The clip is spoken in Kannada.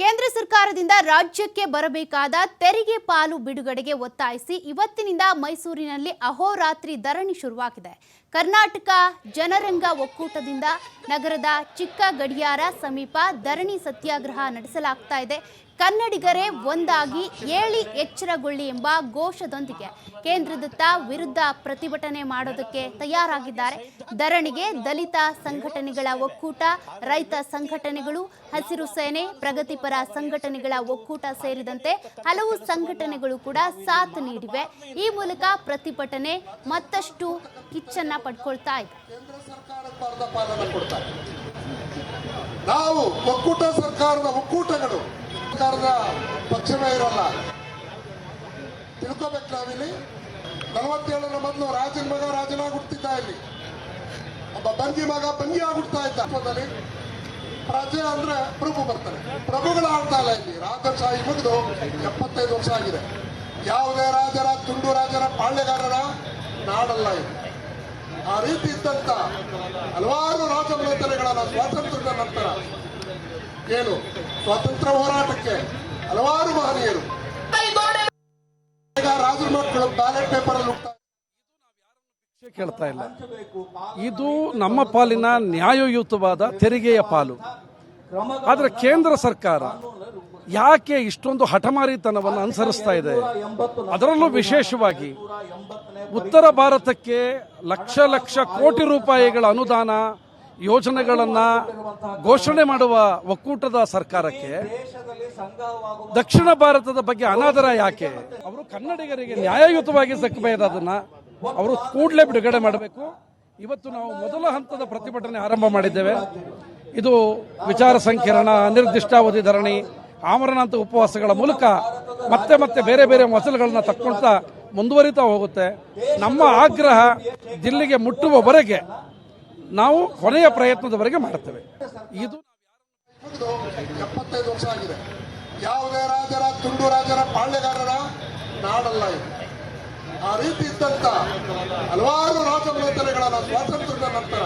ಕೇಂದ್ರ ಸರ್ಕಾರದಿಂದ ರಾಜ್ಯಕ್ಕೆ ಬರಬೇಕಾದ ತೆರಿಗೆ ಪಾಲು ಬಿಡುಗಡೆಗೆ ಒತ್ತಾಯಿಸಿ ಇವತ್ತಿನಿಂದ ಮೈಸೂರಿನಲ್ಲಿ ಅಹೋರಾತ್ರಿ ಧರಣಿ ಶುರುವಾಗಿದೆ. ಕರ್ನಾಟಕ ಜನರಂಗ ಒಕ್ಕೂಟದಿಂದ ನಗರದ ಚಿಕ್ಕ ಗಡಿಯಾರ ಸಮೀಪ ಧರಣಿ ಸತ್ಯಾಗ್ರಹ ನಡೆಸಲಾಗ್ತಾ ಇದೆ. ಕನ್ನಡಿಗರೇ ಒಂದಾಗಿ ಏಳಿ ಎಚ್ಚರಗೊಳ್ಳಿ ಎಂಬ ಘೋಷದೊಂದಿಗೆ ಕೇಂದ್ರದತ್ತ ವಿರುದ್ಧ ಪ್ರತಿಭಟನೆ ಮಾಡೋದಕ್ಕೆ ತಯಾರಾಗಿದ್ದಾರೆ. ಧರಣಿಗೆ ದಲಿತ ಸಂಘಟನೆಗಳ ಒಕ್ಕೂಟ, ರೈತ ಸಂಘಟನೆಗಳು, ಹಸಿರು ಸೇನೆ, ಪ್ರಗತಿಪರ ಸಂಘಟನೆಗಳ ಒಕ್ಕೂಟ ಸೇರಿದಂತೆ ಹಲವು ಸಂಘಟನೆಗಳು ಕೂಡ ಸಾಥ್ ನೀಡಿವೆ. ಈ ಮೂಲಕ ಪ್ರತಿಭಟನೆ ಮತ್ತಷ್ಟು ಕಿಚ್ಚನ್ನ ಪಡ್ಕೊಳ್ತಾ ಇದೆ. ನಾವು ಒಕ್ಕೂಟ ಸರ್ಕಾರದ ಒಕ್ಕೂಟಗಳು ಸರ್ಕಾರದ ಪಕ್ಷವೇ ಇರಲ್ಲ. ತಿಳ್ಕೊಬೇಕು ನಾವಿಲ್ಲಿ. ನಲವತ್ತೇಳರ ಮೊದಲು ರಾಜನ ಮಗ ರಾಜನಾಗುಡ್ತಿದ್ದ ಇಲ್ಲಿ. ಒಬ್ಬ ಬಂಗಿ ಮಗ ಬಂಗಿ ಆಗ್ಬಿಡ್ತಾ ಇದ್ದ. ರಾಜ್ಯ ಅಂದ್ರೆ ಪ್ರಭು ಬರ್ತಾರೆ. ಪ್ರಭುಗಳ ಆಡ್ತಾ ಇಲ್ಲ ಇಲ್ಲಿ. ರಾಜಶಾಹಿ ಮುಗಿದು ಎಪ್ಪತ್ತೈದು ವರ್ಷ ಆಗಿದೆ. ಯಾವುದೇ ರಾಜರ, ತುಂಡು ರಾಜರ, ಪಾಳ್ಯಗಾರರ ನಾಡಲ್ಲ ಇದು. ಆ ರೀತಿ ಇದ್ದಂತ ಹಲವಾರು ರಾಜಮನೆತನಗಳನ್ನ ಸ್ವಾತಂತ್ರ್ಯದ ನಂತರ ಏನು? ಸ್ವಾತಂತ್ರ್ಯ ಹೋರಾಟಕ್ಕೆ ಹಲವಾರು ಮಹನೀಯರು. ಮಕ್ಕಳು ಬ್ಯಾಲೆಟ್ ಪೇಪರ್ ಕೇಳ್ತಾ ಇಲ್ಲ. ಇದು ನಮ್ಮ ಪಾಲಿನ ನ್ಯಾಯಯುತವಾದ ತೆರಿಗೆಯ ಪಾಲು. ಆದರೆ ಕೇಂದ್ರ ಸರ್ಕಾರ ಯಾಕೆ ಇಷ್ಟೊಂದು ಹಠಮಾರಿತನವನ್ನು ಅನುಸರಿಸ್ತಾ ಇದೆ? ಅದರಲ್ಲೂ ವಿಶೇಷವಾಗಿ ಉತ್ತರ ಭಾರತಕ್ಕೆ ಲಕ್ಷ ಲಕ್ಷ ಕೋಟಿ ರೂಪಾಯಿಗಳ ಅನುದಾನ ಯೋಜನೆಗಳನ್ನ ಘೋಷಣೆ ಮಾಡುವ ಒಕ್ಕೂಟದ ಸರ್ಕಾರಕ್ಕೆ ದಕ್ಷಿಣ ಭಾರತದ ಬಗ್ಗೆ ಅನಾದರ ಯಾಕೆ? ಅವರು ಕನ್ನಡಿಗರಿಗೆ ನ್ಯಾಯಯುತವಾಗಿ ಸಿಕ್ಕಬೇಕಾದನ್ನ ಅವರು ಕೂಡಲೇ ಬಿಡುಗಡೆ ಮಾಡಬೇಕು. ಇವತ್ತು ನಾವು ಮೊದಲ ಹಂತದ ಪ್ರತಿಭಟನೆ ಆರಂಭ ಮಾಡಿದ್ದೇವೆ. ಇದು ವಿಚಾರ ಸಂಕಿರಣ ಅನಿರ್ದಿಷ್ಟಾವಧಿ ಧರಣಿ, ಆಮರಣಾಂತ ಉಪವಾಸಗಳ ಮೂಲಕ ಮತ್ತೆ ಮತ್ತೆ ಬೇರೆ ಬೇರೆ ಮಸಲುಗಳನ್ನ ತಕ್ಕೊಳ್ತಾ ಮುಂದುವರಿತಾ ಹೋಗುತ್ತೆ. ನಮ್ಮ ಆಗ್ರಹ ದಿಲ್ಲಿಗೆ ಮುಟ್ಟುವವರೆಗೆ ನಾವು ಕೊನೆಯ ಪ್ರಯತ್ನದವರೆಗೆ ಮಾಡುತ್ತೇವೆ ಇದು ಎಪ್ಪತ್ತೈದು ವರ್ಷ ಆಗಿದೆ. ಯಾವುದೇ ರಾಜರ, ತುಂಡು ರಾಜರ, ಪಾಳ್ಯಗಾರರ ನಾಡಲ್ಲ ಇದು. ಆ ರೀತಿ ಇದ್ದಂತ ಹಲವಾರು ರಾಜಮನೆತನಗಳನ್ನ ಸ್ವಾತಂತ್ರ್ಯದ ನಂತರ